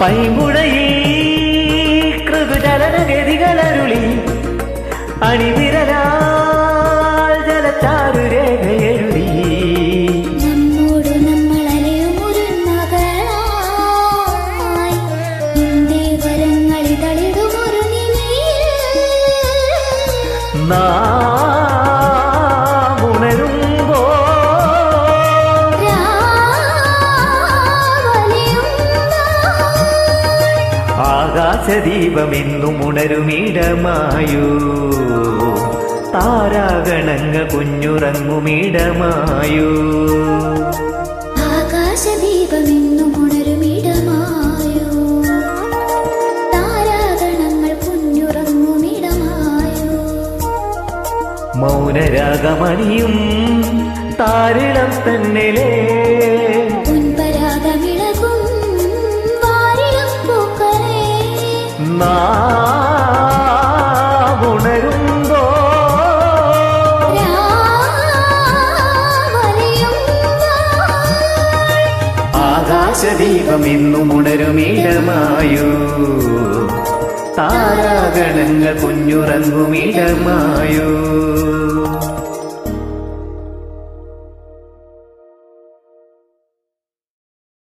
പൈമുഴയിൽ കൃതുചലനഗതികളരുളി അണിവിരലാൽ ജലച്ചാരു രേഖയെഴുതി. നമ്മോട് നിലയിൽ നാം ആകാശദീപം ഉണരുമിടമായൂ. താരാഗണങ്ങ കുഞ്ഞുറങ്ങുമിടമായോ. ആകാശദീപമെന്നും ഉണരുമിടമായൂ. താരാഗണങ്ങൾ കുഞ്ഞുറങ്ങുമിടമായൂ. മൗനരാഗമണിയും താരിളം തന്നിലേ നാം ഉണരുമ്പോ ആകാശദീപം എന്നും ഉണരുമിടമായോ താരാഗണങ്ങൾ കുഞ്ഞുറങ്ങുമിടമായോ.